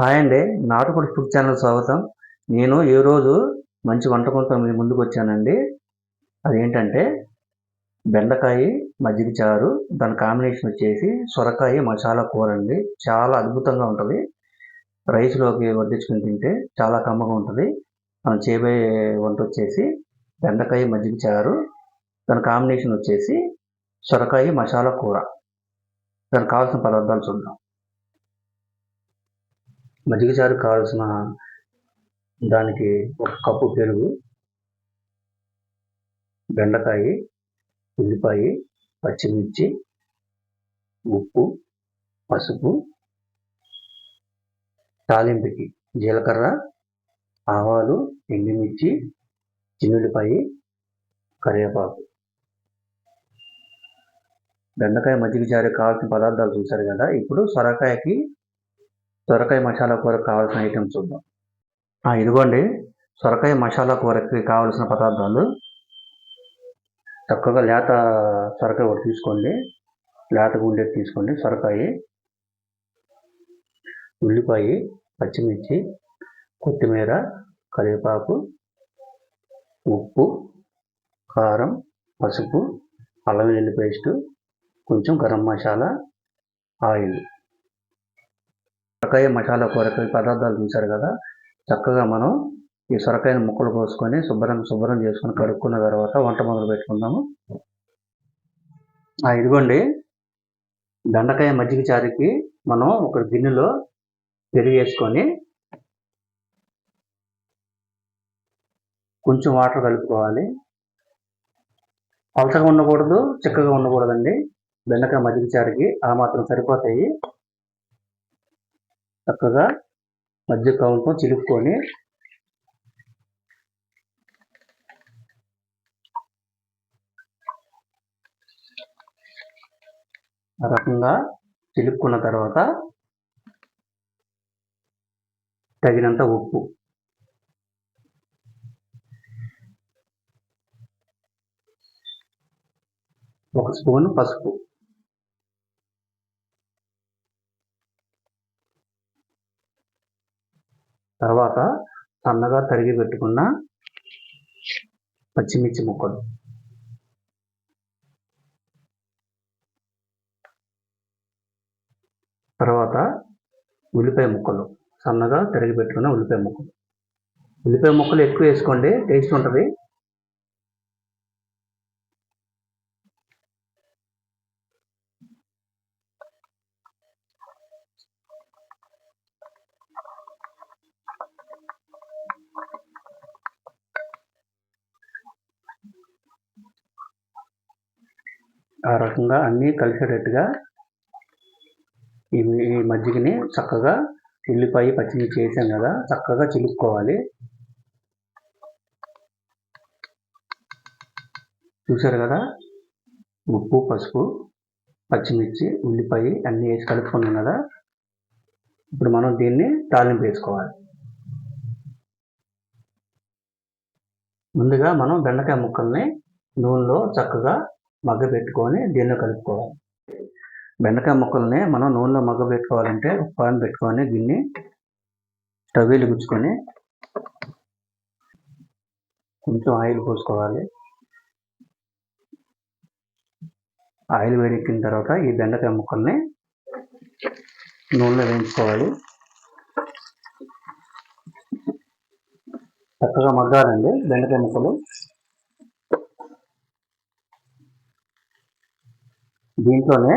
Hi అండి. నాటుకోడి food channel స్వాగతం. నేను ఈ రోజు మంచి వంటకంతో మీ ముందుకు వచ్చానండి. అదేంటంటే బెండకాయ మజ్జిగ చారు దాని కాంబినేషన్ వచ్చేసి సొరకాయ మసాలా కూర అండి. చాలా అద్భుతంగా ఉంటుంది. రైస్లోకి వడ్డించుకుని తింటే చాలా కమ్మగా ఉంటుంది. మనం చేయబోయే వంట వచ్చేసి బెండకాయ మజ్జిగ చారు దాని కాంబినేషన్ వచ్చేసి సొరకాయ మసాలా కూర. దానికి కావాల్సిన పదార్థాలు చూద్దాం. మజ్జిగ చారుకు కావాల్సిన దానికి ఒక కప్పు పెరుగు బెండకాయ ఉల్లిపాయ పచ్చిమిర్చి ఉప్పు పసుపు తాలింపుకి జీలకర్ర ఆవాలు ఎండుమిర్చి చిన్నుల్లిపాయ కరివేపాకు. బెండకాయ మజ్జిగ చారుకు కావాల్సిన పదార్థాలు చూశారు కదా ఇప్పుడు సొరకాయకి సొరకాయ మసాలా కూరకు కావాల్సిన ఐటమ్స్ చూద్దాం. ఇదిగోండి. సొరకాయ మసాలా కూరకి కావాల్సిన పదార్థాలు. చక్కగా లేత సొరకాయ ఒకటి తీసుకోండి. లేతగా ఉండేది తీసుకోండి. సొరకాయ ఉల్లిపాయ పచ్చిమిర్చి కొత్తిమీర కరివేపాకు ఉప్పు కారం పసుపు అల్లం వెల్లుల్లి పేస్టు కొంచెం గరం మసాలా ఆయిల్. సొరకాయ మసాలా కూరకు పదార్థాలు చూశారు కదా? చక్కగా మనం ఈ సొరకాయని ముక్కలు కోసుకొని శుభ్రం శుభ్రం చేసుకొని కడుక్కున్న తర్వాత వంట మొదలు పెట్టుకుందాము. ఆ, ఇదిగోండి. బెండకాయ మజ్జిగ చారుకి మనం ఒక గిన్నెలో పెరుగు వేసుకొని కొంచెం వాటర్ కలుపుకోవాలి. పలచగా ఉండకూడదు చిక్కగా ఉండకూడదండి. బెండకాయ మజ్జిగ చారుకి ఆ మాత్రం సరిపోతాయి. చక్కగా మధ్య కౌంతో చిలుక్కొని ఆ రకంగా చిలుక్కున్న తర్వాత తగినంత ఉప్పు. ఒక స్పూన్ పసుపు. తర్వాత సన్నగా తరిగి పెట్టుకున్న పచ్చిమిర్చి ముక్కలు. తర్వాత ఉల్లిపాయ ముక్కలు. సన్నగా తరిగి పెట్టుకున్న ఉల్లిపాయ ముక్కలు. ఉల్లిపాయ ముక్కలు ఎక్కువ వేసుకోండి టేస్ట్ ఉంటుంది. ఆ రకంగా అన్నీ కలిసేటట్టుగా ఈ ఈ మజ్జిగని చక్కగా ఉల్లిపాయ పచ్చిమిర్చి చేసాం కదా చక్కగా చిలుక్కోవాలి. చూసారు కదా? ఉప్పు పసుపు పచ్చిమిర్చి ఉల్లిపాయ అన్నీ వేసి కలుపుకున్నాం కదా? ఇప్పుడు మనం దీన్ని తాలింపు వేసుకోవాలి. ముందుగా మనం బెండకాయ ముక్కల్ని నూనెలో చక్కగా మగ్గ పెట్టుకొని దీనిలో కలుపుకోవాలి. బెండకాయ ముక్కల్ని మనం నూనెలో మగ్గ పెట్టుకోవాలంటే పాన్ పెట్టుకొని గిన్నె స్టవ్ వెలిగించుకొని కొంచెం ఆయిల్ పోసుకోవాలి. ఆయిల్ వేడెక్కిన తర్వాత ఈ బెండకాయ ముక్కల్ని నూనెలో వేయించుకోవాలి. చక్కగా మగ్గాలండి బెండకాయ ముక్కలు. దీంట్లోనే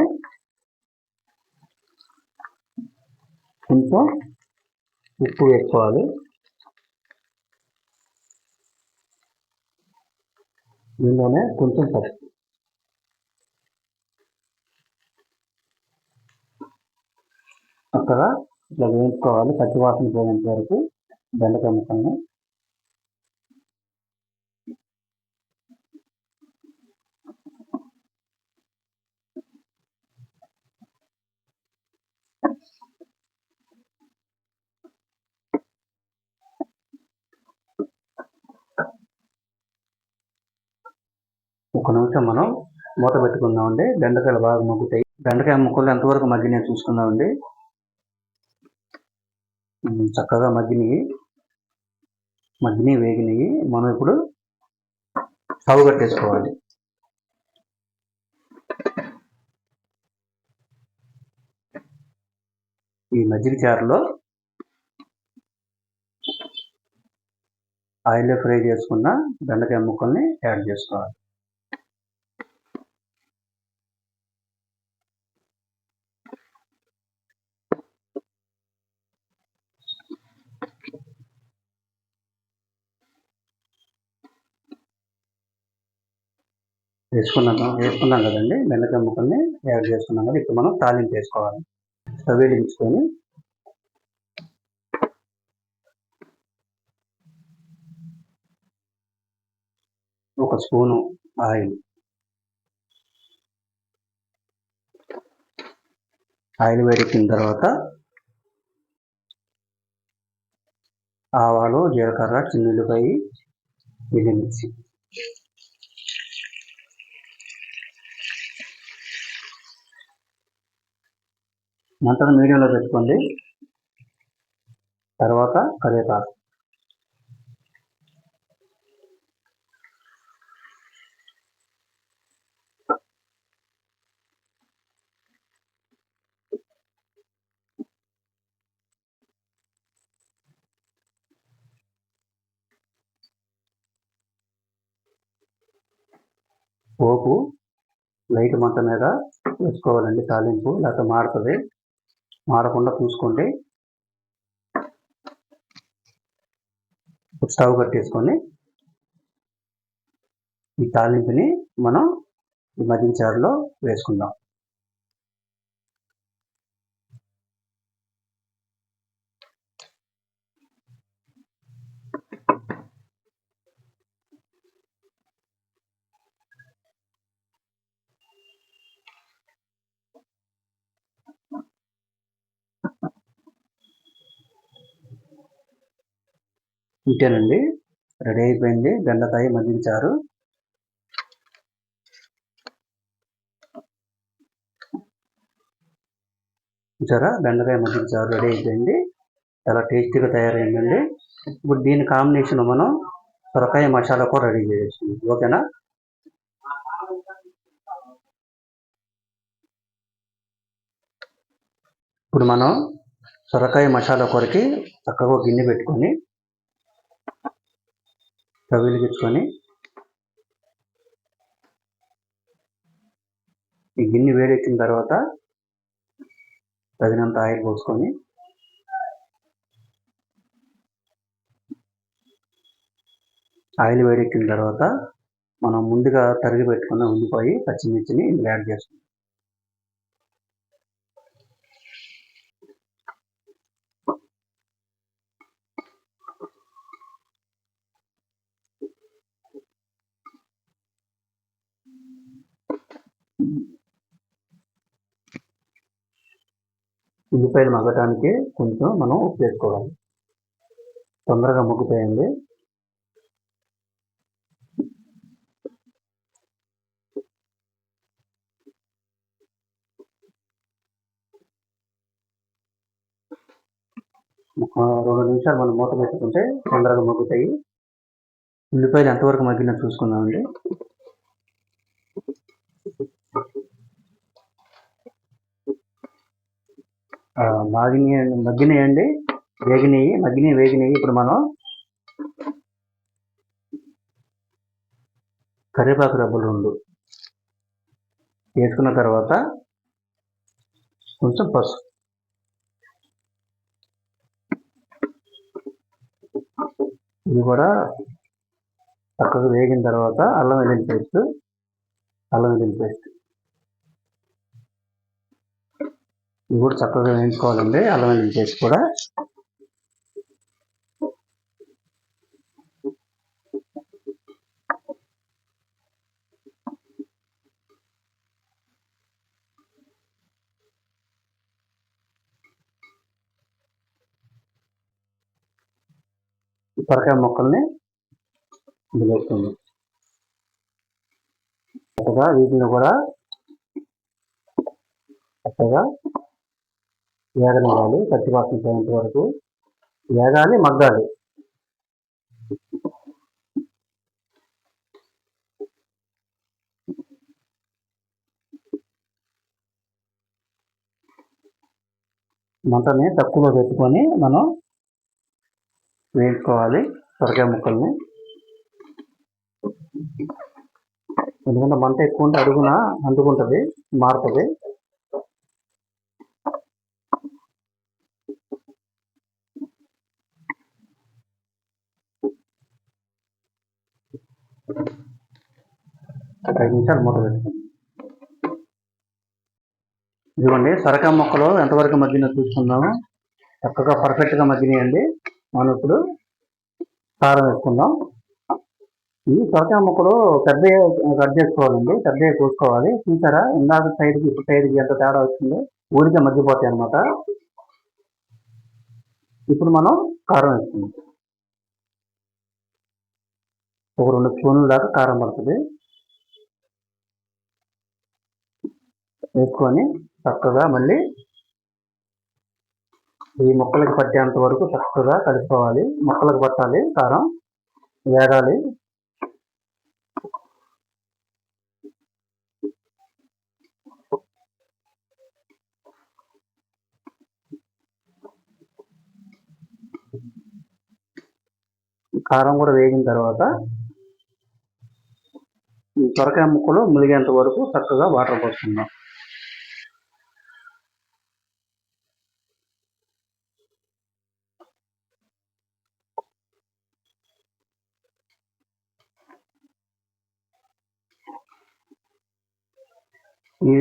కొంచెం ఉప్పు వేసుకోవాలి. దీంట్లోనే కొంచెం పసుపు. అక్కడ ఇట్లా వేయించుకోవాలి. పచ్చి వాసన పోయేంత వరకు బెండకాయ ముక్కల్ని ఒక నిమిషం మనం మూత పెట్టుకుందామండి. బెండకాయలు బాగా మొక్కుతాయి బెండకాయ ముక్కలు ఎంతవరకు మగ్గినాయి చూసుకుందామండి. చక్కగా మగ్గినవి మగ్గినవి వేగినవి మనం ఇప్పుడు స్టవ్ కట్టేసుకోవాలి. ఈ మజ్జిగ చారులో ఆయిల్లో ఫ్రై చేసుకున్న బెండకాయ ముక్కల్ని యాడ్ చేసుకోవాలి. వేసుకున్నాం వేసుకున్నాం కదండి. బెండకాయ ముక్కల్ని యాడ్ చేసుకున్నాం కదా ఇప్పుడు మనం తాలింపు వేసుకోవాలి. స్టవ్ ఒక స్పూను ఆయిల్. ఆయిల్ వేడెక్కిన తర్వాత ఆవాలు జీలకర్ర చిన్నులపై మిర్చి మంటను మీడియంలో పెట్టుకోండి. తర్వాత కరివేపాకు పోపు లైట్ మంట మీద వేసుకోవాలండి తాలింపు లేకపోతే మారుతుంది. మాడకుండా చూసుకోండి. స్టవ్ కట్టేసుకొని ఈ తాలింపుని మనం ఈ మజ్జిగ చారులో వేసుకుందాం. ఇంతేనండి రెడీ అయిపోయింది. బెండకాయ మజ్జిగ చూసారా? బెండకాయ మజ్జిగ రెడీ అయిపోయింది. చాలా టేస్టీగా తయారైందండి. ఇప్పుడు దీని కాంబినేషన్ మనం సొరకాయ మసాలా కూడా రెడీ చేయొచ్చు ఓకేనా? ఇప్పుడు మనం సొరకాయ మసాలా కొరకి చక్కగా గిన్నె పెట్టుకొని స్టవ్ ఈ గిన్నె వేడెక్కిన తర్వాత తగినంత ఆయిల్ పోసుకొని ఆయిల్ వేడెక్కిన తర్వాత మనం ముందుగా తరిగి పెట్టుకున్న ఉండిపోయి పచ్చిమిర్చిని యాడ్ చేసుకుంటాం ఉల్లిపాయలు మగ్గటానికి కొంచెం మనం ఉప్పు వేసుకోవాలి తొందరగా మగ్గుతాయండి. రెండు నిమిషాలు మనం మూత పెట్టుకుంటే తొందరగా మగ్గుతాయి. ఉల్లిపాయలు ఎంతవరకు మగ్గినా చూసుకుందామండి. ఆ, మాగినాయి అండి వేగినాయి మగ్గినాయి వేగినాయి. ఇప్పుడు మనం కరివేపాకు రబ్బలు రెండు వేసుకున్న తర్వాత కొంచెం పసుపు. ఇది కూడా చక్కగా వేగిన తర్వాత అల్లం వెల్లుల్లి పేస్ట్ అల్లం వెల్లుల్లి పేస్ట్. ఇవి కూడా చక్కగా వేయించుకోవాలండి అల్లం వెల్లుల్లి పేస్ట్ కూడా. సొరకాయ మొక్కల్ని వేస్తుంది చక్కగా వీటిని కూడా చక్కగా వేగనివ్వాలి పచ్చి వాసన పోయేంత వరకు వేగాలి మగ్గాలి. మంటని తక్కువలో పెట్టుకొని మనం వేయించుకోవాలి సొరకాయ ముక్కల్ని. ఎందుకంటే మంట ఎక్కువ ఉంటే అడుగున అందుకుంటుంది మారుతుంది. ఒక ఐదు నిమిషాలు మూత పెట్టుకోండి ఇదిగోండి సొరకాయ ముక్కలు ఎంతవరకు మగ్గిన చూసుకుందాము చక్కగా పర్ఫెక్ట్గా మగ్గినాయండి. మనం ఇప్పుడు కారం వేసుకుందాం. ఈ సొరకాయ ముక్కలు పెద్ద కట్ చేసుకోవాలండి పెద్ద కోసుకోవాలి. చూసారా ఇందాక సైడ్కి ఇప్పుడు సైడ్కి ఎంత తేడా వచ్చింది ఊరికే మగ్గిపోతాయి అనమాట ఇప్పుడు మనం కారం వేసుకుందాం. ఒక రెండు స్పూన్ల దాకా కారం పడుతుంది. వేసుకొని చక్కగా మళ్ళీ ఈ ముక్కలకు పట్టేంత వరకు చక్కగా కలుపుకోవాలి. ముక్కలకు పట్టాలి కారం వేగాలి. కారం కూడా వేగిన తర్వాత ఈ సొరకాయ ముక్కలు మునిగేంత వరకు చక్కగా వాటర్ పోసుకుందాం. ఈ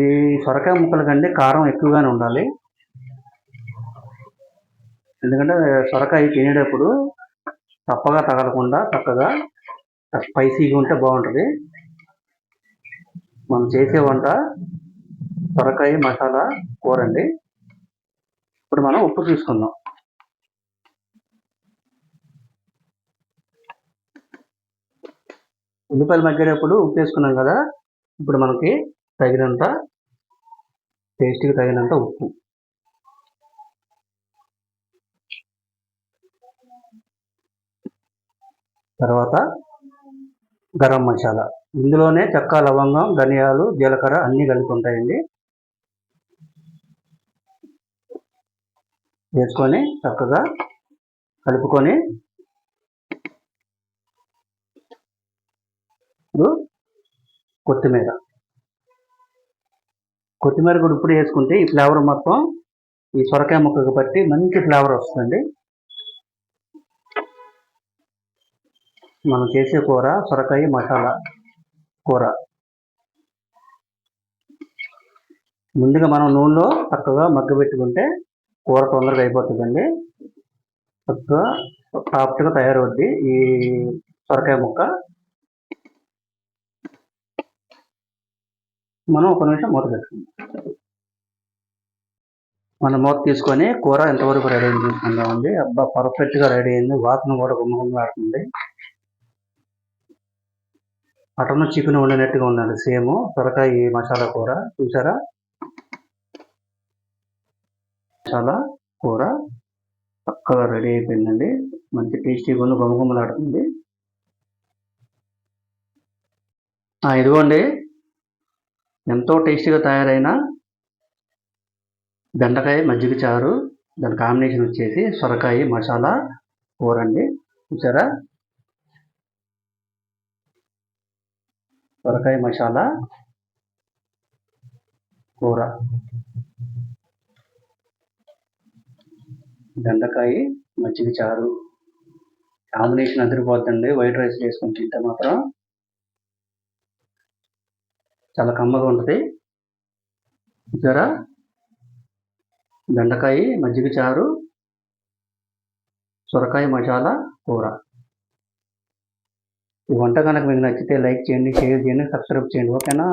సొరకాయ ముక్కల కంటే కారం ఎక్కువగానే ఉండాలి. ఎందుకంటే సొరకాయ తినేటప్పుడు తప్పగా తగలకుండా చక్కగా స్పైసీగా ఉంటే బాగుంటుంది. మనం చేసే వంట సొరకాయ మసాలా కూర అండి. ఇప్పుడు మనం ఉప్పు తీసుకుందాం. ఉల్లిపాయలు మగ్గేటప్పుడు ఉప్పు వేసుకున్నాం కదా. ఇప్పుడు మనకి తగినంత టేస్ట్కి తగినంత ఉప్పు. తర్వాత గరం మసాలా. ఇందులోనే చెక్క లవంగం ధనియాలు జీలకర్ర అన్నీ కలిపి ఉంటాయండి. వేసుకొని చక్కగా కలుపుకొని ఇప్పుడు కొత్తిమీర. కొత్తిమీర కూడా ఇప్పుడు వేసుకుంటే ఈ ఫ్లేవర్ మొత్తం ఈ సొరకాయ ముక్కకు పట్టి మంచి ఫ్లేవర్ వస్తుంది మనం చేసే కూర సొరకాయ మసాలా కూర. ముందుగా మనం నూనెలో చక్కగా మగ్గబెట్టుకుంటే కూర తొందరగా అయిపోతుందండి. చక్కగా సాఫ్ట్గా తయారవుద్ది ఈ సొరకాయ ముక్క. మనం ఒక నిమిషం మూత పెట్టుకుందాం. మనం మూత తీసుకొని కూర ఎంతవరకు రెడీ అయింది చూసుకుందామండి అబ్బా పర్ఫెక్ట్గా రెడీ అయింది. వాసన కూడా గుమ్మగుమ్మలాడుతుంది మటన్ చికెన్ వండినట్టుగా ఉందండి సేమ్. సొరకాయ మసాలా కూర చూసారా? మసాలా కూర చక్కగా రెడీ అయిపోయిందండి. మంచి టేస్టీగా ఉంది గుమ్మగుమ్మలాడుతుంది ఇదిగోండి. ఎంతో టేస్టీగా తయారైన బెండకాయ మజ్జిగ చారు. దాని కాంబినేషన్ వచ్చేసి సొరకాయ మసాలా కూర అండి చూసారా? సొరకాయ మసాలా కూర. బెండకాయ మజ్జిగ చారు. కాంబినేషన్ అదిరిపోద్దండి. వైట్ రైస్ వేసుకొని తింటే మాత్రం చాలా కమ్మగా ఉంటుంది. జ్వర బెండకాయ మజ్జిగ చారు సొరకాయ మసాలా కూర. ఈ వంట కనుక మీకు నచ్చితే లైక్ చేయండి షేర్ చేయండి సబ్స్క్రైబ్ చేయండి. ఓకేనా?